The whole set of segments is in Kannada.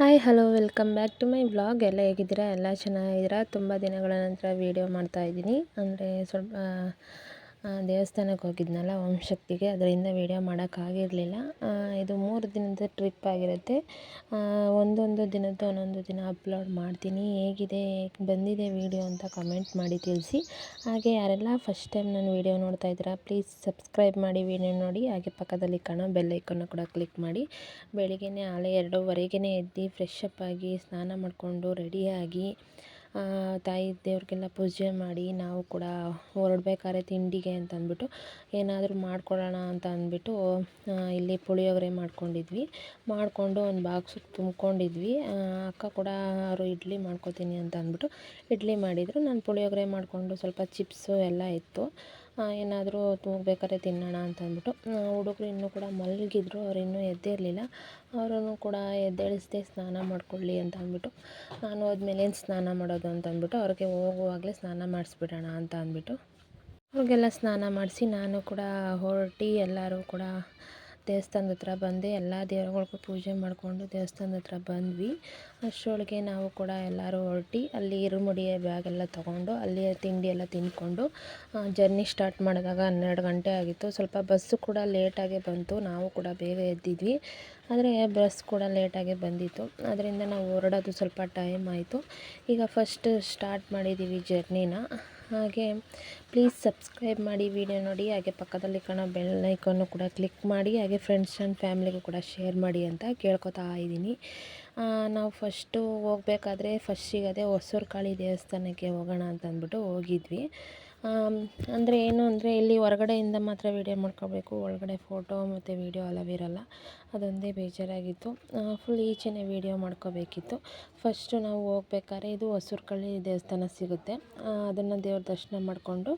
Hi, hello, welcome back to my vlog. ಎಲ್ಲ ಹೇಗಿದ್ದೀರಾ? ಎಲ್ಲ ಚೆನ್ನಾಗಿದ್ದೀರಾ? ತುಂಬ ದಿನಗಳ ನಂತರ ವೀಡಿಯೋ ಮಾಡ್ತಾಯಿದ್ದೀನಿ ಅಂದರೆ ಸ್ವಲ್ಪ ದೇವಸ್ಥಾನಕ್ಕೆ ಹೋಗಿದ್ನಲ್ಲ ಓಂ ಶಕ್ತಿಗೆ, ಅದರಿಂದ ವೀಡಿಯೋ ಮಾಡೋಕ್ಕಾಗಿರಲಿಲ್ಲ ಇದು ಮೂರು ದಿನದ ಟ್ರಿಪ್ ಆಗಿರುತ್ತೆ. ಒಂದೊಂದು ದಿನದ್ದು ಒಂದೊಂದು ದಿನ ಅಪ್ಲೋಡ್ ಮಾಡ್ತೀನಿ. ಹೇಗಿದೆ ಬಂದಿದೆ ವೀಡಿಯೋ ಅಂತ ಕಮೆಂಟ್ ಮಾಡಿ ತಿಳಿಸಿ. ಹಾಗೆ ಯಾರೆಲ್ಲ ಫಸ್ಟ್ ಟೈಮ್ ನನ್ನ ವೀಡಿಯೋ ನೋಡ್ತಾ ಇದ್ದೀರಾ ಪ್ಲೀಸ್ ಸಬ್ಸ್ಕ್ರೈಬ್ ಮಾಡಿ ವೀಡಿಯೋ ನೋಡಿ. ಹಾಗೆ ಪಕ್ಕದಲ್ಲಿ ಕಾಣೋ ಬೆಲ್ಲೈಕನ್ನು ಕೂಡ ಕ್ಲಿಕ್ ಮಾಡಿ. ಬೆಳಿಗ್ಗೆ ಆಲೆ ಎರಡೂವರೆಗೇ ಎದ್ದು ಫ್ರೆಶ್ ಅಪ್ ಆಗಿ ಸ್ನಾನ ಮಾಡಿಕೊಂಡು ರೆಡಿಯಾಗಿ ತಾಯಿ ದೇವ್ರಿಗೆಲ್ಲ ಪೂಜೆ ಮಾಡಿ ನಾವು ಕೂಡ ಹೊರಡ್ಬೇಕಾದ್ರೆ ತಿಂಡಿಗೆ ಅಂತ ಅಂದ್ಬಿಟ್ಟು ಏನಾದರೂ ಮಾಡ್ಕೊಳ್ಳೋಣ ಅಂತ ಅಂದ್ಬಿಟ್ಟು ಇಲ್ಲಿ ಪುಳಿಯೋಗರೆ ಮಾಡ್ಕೊಂಡಿದ್ವಿ. ಮಾಡಿಕೊಂಡು ಒಂದು ಬಾಕ್ಸ್ ತುಂಬ್ಕೊಂಡಿದ್ವಿ. ಅಕ್ಕ ಕೂಡ ಅವರು ಇಡ್ಲಿ ಮಾಡ್ಕೊತೀನಿ ಅಂತ ಅಂದ್ಬಿಟ್ಟು ಇಡ್ಲಿ ಮಾಡಿದರು. ನಾನು ಪುಳಿಯೋಗರೆ ಮಾಡಿಕೊಂಡು ಸ್ವಲ್ಪ ಚಿಪ್ಸು ಎಲ್ಲ ಇತ್ತು. ಏನಾದರೂ ಹೋಗ್ಬೇಕಾದ್ರೆ ತಿನ್ನೋಣ ಅಂತ ಅಂದ್ಬಿಟ್ಟು ಹುಡುಗರು ಇನ್ನೂ ಕೂಡ ಮಲಗಿದ್ರು, ಅವ್ರು ಇನ್ನೂ ಎದ್ದಿರಲಿಲ್ಲ ಅವರನ್ನು ಕೂಡ ಎದ್ದೇಳಿಸ್ದೆ ಸ್ನಾನ ಮಾಡ್ಕೊಳ್ಳಿ ಅಂತ ಅಂದ್ಬಿಟ್ಟು ನಾನು ಹೋದ್ಮೇಲೆ ಏನು ಸ್ನಾನ ಮಾಡೋದು ಅಂತ ಅಂದ್ಬಿಟ್ಟು ಅವ್ರಿಗೆ ಹೋಗುವಾಗಲೇ ಸ್ನಾನ ಮಾಡಿಸ್ಬಿಡೋಣ ಅಂತ ಅಂದ್ಬಿಟ್ಟು, ಅವ್ರಿಗೆಲ್ಲ ಸ್ನಾನ ಮಾಡಿಸಿ ನಾನು ಕೂಡ ಹೊರಟು ಎಲ್ಲರೂ ಕೂಡ ದೇವಸ್ಥಾನದ ಹತ್ರ ಬಂದೆ. ಎಲ್ಲ ದೇವ್ರುಗಳ್ಗೂ ಪೂಜೆ ಮಾಡಿಕೊಂಡು ದೇವಸ್ಥಾನದ ಹತ್ರ ಬಂದ್ವಿ. ಅಷ್ಟರೊಳಗೆ ನಾವು ಕೂಡ ಎಲ್ಲರೂ ಹೊರಟು ಅಲ್ಲಿ ಇರುಮುಡಿಯ ಬ್ಯಾಗ್ ಎಲ್ಲ ತೊಗೊಂಡು ಅಲ್ಲಿ ತಿಂಡಿ ಎಲ್ಲ ತಿಂದ್ಕೊಂಡು ಜರ್ನಿ ಸ್ಟಾರ್ಟ್ ಮಾಡಿದಾಗ ಹನ್ನೆರಡು ಗಂಟೆ ಆಗಿತ್ತು. ಸ್ವಲ್ಪ ಬಸ್ಸು ಕೂಡ ಲೇಟಾಗಿ ಬಂತು. ನಾವು ಕೂಡ ಬೇಗ ಎದ್ದಿದ್ವಿ. ಆದರೆ ಬಸ್ ಕೂಡ ಲೇಟಾಗಿ ಬಂದಿತ್ತು. ಅದರಿಂದ ನಾವು ಹೊರಡೋದು ಸ್ವಲ್ಪ ಟೈಮ್ ಆಯಿತು. ಈಗ ಫಸ್ಟ್ ಸ್ಟಾರ್ಟ್ ಮಾಡಿದ್ದೀವಿ ಜರ್ನಿನ ಹಾಗೆ ಪ್ಲೀಸ್ ಸಬ್ಸ್ಕ್ರೈಬ್ ಮಾಡಿ ವಿಡಿಯೋ ನೋಡಿ, ಹಾಗೆ ಪಕ್ಕದಲ್ಲಿ ಕಾಣೋ ಬೆಲ್ ಐಕನ್ನು ಕೂಡ ಕ್ಲಿಕ್ ಮಾಡಿ, ಹಾಗೆ ಫ್ರೆಂಡ್ಸ್ ಆ್ಯಂಡ್ ಫ್ಯಾಮಿಲಿಗೂ ಕೂಡ ಶೇರ್ ಮಾಡಿ ಅಂತ ಕೇಳ್ಕೊತಾ ಇದ್ದೀನಿ. ನಾವು ಫಸ್ಟು ಹೋಗಬೇಕಾದ್ರೆ ಫಸ್ಟಿಗೆ ಅದೇ ಹೊಸೂರು ಕಾಳಿ ದೇವಸ್ಥಾನಕ್ಕೆ ಹೋಗೋಣ ಅಂತ ಅಂದ್ಬಿಟ್ಟು ಹೋಗಿದ್ವಿ. ಅಂದರೆ ಏನು ಅಂದರೆ ಇಲ್ಲಿ ಹೊರಗಡೆಯಿಂದ ಮಾತ್ರ ವೀಡಿಯೋ ಮಾಡ್ಕೋಬೇಕು. ಒಳಗಡೆ ಫೋಟೋ ಮತ್ತು ವೀಡಿಯೋ ಅಲವ್ ಇರಲ್ಲ. ಅದೊಂದೇ ಬೇಜಾರಾಗಿತ್ತು. ಫುಲ್ ಈಚೆನೇ ವೀಡಿಯೋ ಮಾಡ್ಕೋಬೇಕಿತ್ತು. ಫಸ್ಟು ನಾವು ಹೋಗ್ಬೇಕಾದ್ರೆ ಇದು ಹೊಸೂರು ಕಾಳಿ ದೇವಸ್ಥಾನ ಸಿಗುತ್ತೆ. ಅದನ್ನು ದೇವ್ರ ದರ್ಶನ ಮಾಡಿಕೊಂಡು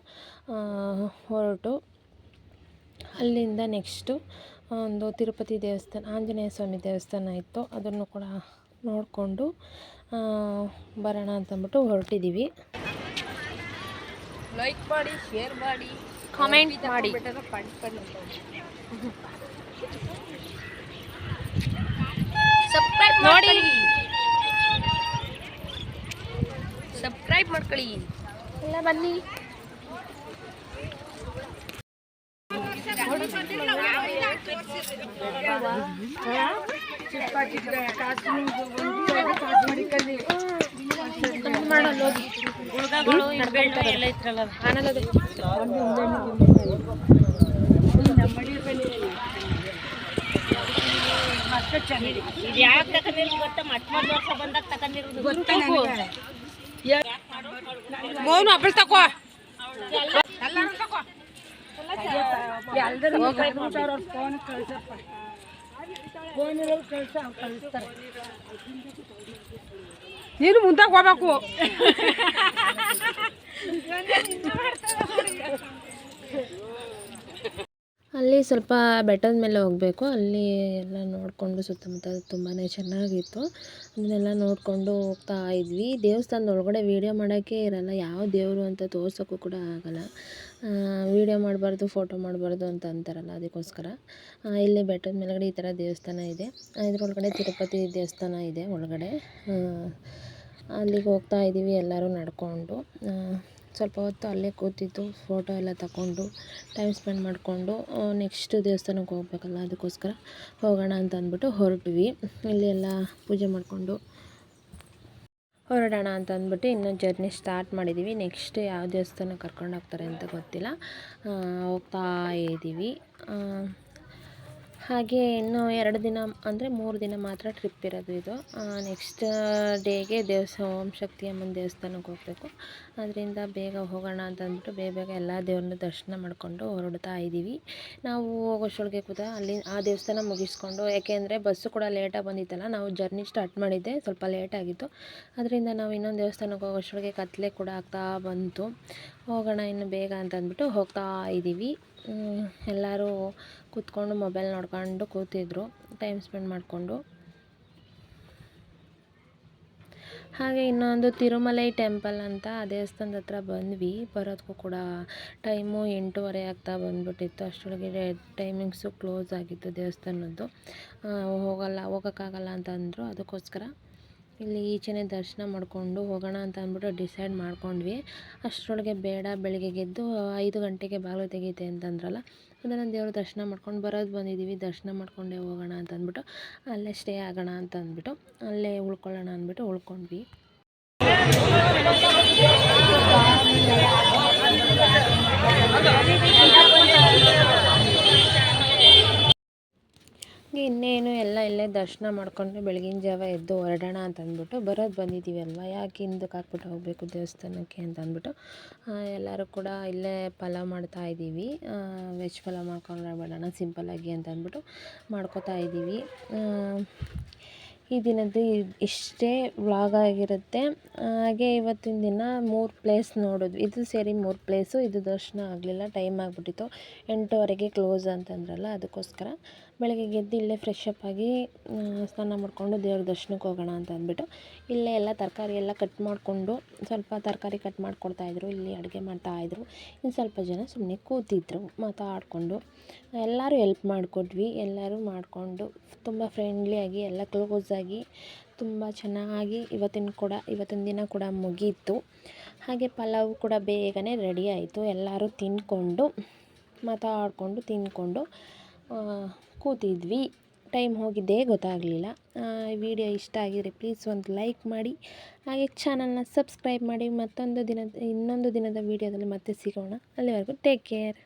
ಹೊರಟು ಅಲ್ಲಿಂದ ನೆಕ್ಸ್ಟು ಒಂದು ತಿರುಪತಿ ದೇವಸ್ಥಾನ, ಆಂಜನೇಯ ಸ್ವಾಮಿ ದೇವಸ್ಥಾನ ಇತ್ತು. ಅದನ್ನು ಕೂಡ ನೋಡಿಕೊಂಡು ಬರೋಣ ಅಂತಂದ್ಬಿಟ್ಟು ಹೊರಟಿದ್ದೀವಿ. ಲೈಕ್ ಮಾಡಿ ಶೇರ್ ಮಾಡಿ ಕಾಮೆಂಟ್ ಮಾಡಿ. ಸಬ್ಸ್ಕ್ರೈಬ್ ನೋಡಿ. ಸಬ್ಸ್ಕ್ರೈಬ್ ಮಾಡ್ಕೊಳ್ಳಿ. ಎಲ್ಲ ಬನ್ನಿ. ಮಾಡೋದು ಆನಂದದೆ ಇದು ಯಾಕೆ ತಗೊಂಡಿರೋದು ಗೊತ್ತಾ? ಮಟ್ ಮೊದಲು ವರ್ಷ ಬಂದಾಗ ತಗೊಂಡಿರೋದು ಮೌನ ಅಪ್ಪಳು ತಕೋ. ನೀನು ಮುಂದಾಗ ಹೋಗ್ಬೇಕು. ಅಲ್ಲಿ ಸ್ವಲ್ಪ ಬೆಟ್ಟದ ಮೇಲೆ ಹೋಗಬೇಕು. ಅಲ್ಲಿ ಎಲ್ಲ ನೋಡಿಕೊಂಡು ಸುತ್ತಮುತ್ತ ತುಂಬಾ ಚೆನ್ನಾಗಿತ್ತು. ಅದನ್ನೆಲ್ಲ ನೋಡಿಕೊಂಡು ಹೋಗ್ತಾ ಇದ್ವಿ. ದೇವಸ್ಥಾನದ ಒಳಗಡೆ ವೀಡಿಯೋ ಮಾಡೋಕ್ಕೆ ಇರಲ್ಲ. ಯಾವ ದೇವರು ಅಂತ ತೋರ್ಸೋಕ್ಕೂ ಕೂಡ ಆಗಲ್ಲ. ವೀಡಿಯೋ ಮಾಡಬಾರ್ದು ಫೋಟೋ ಮಾಡಬಾರ್ದು ಅಂತ ಅಂತಾರಲ್ಲ, ಅದಕ್ಕೋಸ್ಕರ. ಇಲ್ಲಿ ಬೆಟ್ಟದ ಮೇಲ್ಗಡೆ ಈ ಥರ ದೇವಸ್ಥಾನ ಇದೆ. ಇದ್ರೊಳಗಡೆ ತಿರುಪತಿ ದೇವಸ್ಥಾನ ಇದೆ ಒಳಗಡೆ. ಅಲ್ಲಿಗೆ ಹೋಗ್ತಾ ಇದ್ದೀವಿ ಎಲ್ಲರೂ ನಡ್ಕೊಂಡು. ಸ್ವಲ್ಪ ಹೊತ್ತು ಅಲ್ಲೇ ಕೂತಿದ್ದು ಫೋಟೋ ಎಲ್ಲ ತಗೊಂಡು ಟೈಮ್ ಸ್ಪೆಂಡ್ ಮಾಡಿಕೊಂಡು ನೆಕ್ಸ್ಟ್ ದೇವಸ್ಥಾನಕ್ಕೆ ಹೋಗ್ಬೇಕಲ್ಲ, ಅದಕ್ಕೋಸ್ಕರ ಹೋಗೋಣ ಅಂತ ಅಂದ್ಬಿಟ್ಟು ಹೊರಟ್ವಿ. ಇಲ್ಲಿ ಎಲ್ಲ ಪೂಜೆ ಮಾಡಿಕೊಂಡು ಹೊರಡೋಣ ಅಂತ ಅಂದ್ಬಿಟ್ಟು ಇನ್ನು ಜರ್ನಿ ಸ್ಟಾರ್ಟ್ ಮಾಡಿದ್ದೀವಿ ನೆಕ್ಸ್ಟ್ ಯಾವ ದೇವಸ್ಥಾನ ಕರ್ಕೊಂಡು ಹೋಗ್ತಾರೆ ಅಂತ ಗೊತ್ತಿಲ್ಲ. ಹೋಗ್ತಾ ಇದ್ದೀವಿ ಹಾಗೆ ಇನ್ನು ಎರಡು ದಿನ ಅಂದರೆ ಮೂರು ದಿನ ಮಾತ್ರ ಟ್ರಿಪ್ ಇರೋದು ಇದು. ನೆಕ್ಸ್ಟ್ ಡೇಗೆ ದೇವಸ್ಥಾನ ಓಂ ಶಕ್ತಿ ಅಮ್ಮನ ದೇವಸ್ಥಾನಕ್ಕೆ ಹೋಗಬೇಕು. ಅದರಿಂದ ಬೇಗ ಹೋಗೋಣ ಅಂತ ಅಂದ್ಬಿಟ್ಟು ಬೇಗ ಬೇಗ ಎಲ್ಲ ದೇವ್ರನ್ನ ದರ್ಶನ ಮಾಡಿಕೊಂಡು ಹೊರಡ್ತಾ ಇದ್ದೀವಿ. ನಾವು ಹೋಗೋಷ್ಟೊಳಗೆ ಕೂಡ ಅಲ್ಲಿ ಆ ದೇವಸ್ಥಾನ ಮುಗಿಸ್ಕೊಂಡು, ಯಾಕೆಂದರೆ ಬಸ್ಸು ಕೂಡ ಲೇಟಾಗಿ ಬಂದಿತ್ತಲ್ಲ, ನಾವು ಜರ್ನಿ ಸ್ಟಾರ್ಟ್ ಮಾಡಿದ್ದೆ, ಸ್ವಲ್ಪ ಲೇಟ್ ಆಗಿತ್ತು. ಅದರಿಂದ ನಾವು ಇನ್ನೊಂದು ದೇವಸ್ಥಾನಕ್ಕೆ ಹೋಗೋಷ್ಟೊಳಗೆ ಕತ್ಲೆ ಕೂಡ ಆಗ್ತಾ ಬಂತು. ಹೋಗೋಣ ಇನ್ನು ಬೇಗ ಅಂತ ಅಂದ್ಬಿಟ್ಟು ಹೋಗ್ತಾ ಇದ್ದೀವಿ. ಎಲ್ಲರೂ ಕೂತ್ಕೊಂಡು ಮೊಬೈಲ್ ನೋಡ್ಕೊಂಡು ಕೂತಿದ್ರು ಟೈಮ್ ಸ್ಪೆಂಡ್ ಮಾಡಿಕೊಂಡು. ಹಾಗೆ ಇನ್ನೊಂದು ತಿರುಮಲೈ ಟೆಂಪಲ್ ಅಂತ ಆ ದೇವಸ್ಥಾನದ ಹತ್ರ ಬಂದ್ವಿ. ಬರೋದಕ್ಕೂ ಕೂಡ ಟೈಮು ಎಂಟೂವರೆ ಆಗ್ತಾ ಬಂದ್ಬಿಟ್ಟಿತ್ತು. ಅಷ್ಟರೊಳಗೆ ಟೈಮಿಂಗ್ಸು ಕ್ಲೋಸ್ ಆಗಿತ್ತು ದೇವಸ್ಥಾನದ್ದು. ಹೋಗಲ್ಲ, ಹೋಗೋಕ್ಕಾಗಲ್ಲ ಅಂತ ಅಂದರು. ಅದಕ್ಕೋಸ್ಕರ ಇಲ್ಲಿ ಈಚೆನೇ ದರ್ಶನ ಮಾಡಿಕೊಂಡು ಹೋಗೋಣ ಅಂತ ಅಂದ್ಬಿಟ್ಟು ಡಿಸೈಡ್ ಮಾಡ್ಕೊಂಡ್ವಿ. ಅಷ್ಟರೊಳಗೆ ಬೇಡ, ಬೆಳಗ್ಗೆ ಗೆದ್ದು ಐದು ಗಂಟೆಗೆ ಬಾಗಿಲು ತೆಗೀತೆ ಅಂತಂದ್ರಲ್ಲ, ಅದನ್ನು ದೇವ್ರ ದರ್ಶನ ಮಾಡ್ಕೊಂಡು ಬರೋದು ಬಂದಿದ್ದೀವಿ ದರ್ಶನ ಮಾಡ್ಕೊಂಡೇ ಹೋಗೋಣ ಅಂತ ಅಂದ್ಬಿಟ್ಟು, ಅಲ್ಲೇ ಸ್ಟೇ ಆಗೋಣ ಅಂತ ಅಂದ್ಬಿಟ್ಟು, ಅಲ್ಲೇ ಉಳ್ಕೊಳ್ಳೋಣ ಅಂದ್ಬಿಟ್ಟು ಉಳ್ಕೊಂಡ್ವಿ. ಇನ್ನೇನು ಎಲ್ಲ ಇಲ್ಲೇ ದರ್ಶನ ಮಾಡ್ಕೊಂಡು ಬೆಳಗಿನ ಜಾವ ಎದ್ದು ಹೊರಡೋಣ ಅಂತ ಅಂದ್ಬಿಟ್ಟು ಬರೋದು ಬಂದಿದ್ದೀವಿ ಅಲ್ವಾ? ಯಾಕೆ ಹಿಂದಕ್ಕೆ ಹಾಕ್ಬಿಟ್ಟು ಹೋಗಬೇಕು ದೇವಸ್ಥಾನಕ್ಕೆ ಅಂತ ಅಂದ್ಬಿಟ್ಟು? ಎಲ್ಲರೂ ಕೂಡ ಇಲ್ಲೇ ಪಲಾವ್ ಮಾಡ್ತಾ ಇದ್ದೀವಿ. ವೆಜ್ ಪಲಾವ್ ಮಾಡ್ಕೊಂಡು ಬಿಡೋಣ ಸಿಂಪಲ್ಲಾಗಿ ಅಂತ ಅಂದ್ಬಿಟ್ಟು ಮಾಡ್ಕೋತಾ ಇದ್ದೀವಿ. ಈ ದಿನದ್ದು ಇಷ್ಟೇ ವ್ಲಾಗ್ ಆಗಿರುತ್ತೆ. ಹಾಗೆ ಇವತ್ತಿನ ದಿನ ಮೂರು ಪ್ಲೇಸ್ ನೋಡಿದ್ವಿ. ಇದು ಸೇರಿ ಮೂರು ಪ್ಲೇಸು. ಇದು ದರ್ಶನ ಆಗಲಿಲ್ಲ. ಟೈಮ್ ಆಗಿಬಿಟ್ಟಿತ್ತು. ಎಂಟುವರೆಗೆ ಕ್ಲೋಸ್ ಅಂತಂದ್ರಲ್ಲ, ಅದಕ್ಕೋಸ್ಕರ. ಬೆಳಗ್ಗೆ ಗೆದ್ದು ಇಲ್ಲೇ ಫ್ರೆಶ್ ಅಪ್ ಆಗಿ ಸ್ನಾನ ಮಾಡಿಕೊಂಡು ದೇವ್ರ ದರ್ಶನಕ್ಕೆ ಹೋಗೋಣ ಅಂತ ಅಂದ್ಬಿಟ್ಟು, ಇಲ್ಲೇ ಎಲ್ಲ ತರಕಾರಿ ಎಲ್ಲ ಕಟ್ ಮಾಡಿಕೊಂಡು, ಸ್ವಲ್ಪ ತರಕಾರಿ ಕಟ್ ಮಾಡಿಕೊಡ್ತಾಯಿದ್ರು ಇಲ್ಲಿ ಅಡುಗೆ ಮಾಡ್ತಾಯಿದ್ರು ಇನ್ನು ಸ್ವಲ್ಪ ಜನ ಸುಮ್ಮನೆ ಕೂತಿದ್ರು, ಮಾತಾಡಿಕೊಂಡು, ಎಲ್ಲರೂ ಎಲ್ಪ್ ಮಾಡಿಕೊಟ್ವಿ. ಎಲ್ಲರೂ ಮಾಡಿಕೊಂಡು, ತುಂಬ ಫ್ರೆಂಡ್ಲಿಯಾಗಿ ಎಲ್ಲ ಕ್ಲೋಸಾಗಿ ತುಂಬ ಚೆನ್ನಾಗಿ ಇವತ್ತಿನ ಕೂಡ, ಇವತ್ತಿನ ದಿನ ಕೂಡ ಮುಗೀತು. ಹಾಗೆ ಪಲಾವ್ ಕೂಡ ಬೇಗನೆ ರೆಡಿ ಆಯಿತು. ಎಲ್ಲರೂ ತಿಂದ್ಕೊಂಡು ಮಾತಾಡಿಕೊಂಡು ತಿಂದ್ಕೊಂಡು ಕೂತಿದ್ವಿ. ಟೈಮ್ ಹೋಗಿದ್ದೇ ಗೊತ್ತಾಗಲಿಲ್ಲ. ವಿಡಿಯೋ ಇಷ್ಟ ಆಗಿದ್ರೆ ಪ್ಲೀಸ್ ಒಂದು ಲೈಕ್ ಮಾಡಿ, ಹಾಗೆ ಚಾನಲ್ನ ಸಬ್ಸ್ಕ್ರೈಬ್ ಮಾಡಿ, ಮತ್ತೊಂದು ದಿನದ, ಇನ್ನೊಂದು ದಿನದ ವೀಡಿಯೋದಲ್ಲಿ ಮತ್ತೆ ಸಿಗೋಣ. ಅಲ್ಲಿವರೆಗೂ ಟೇಕ್ ಕೇರ್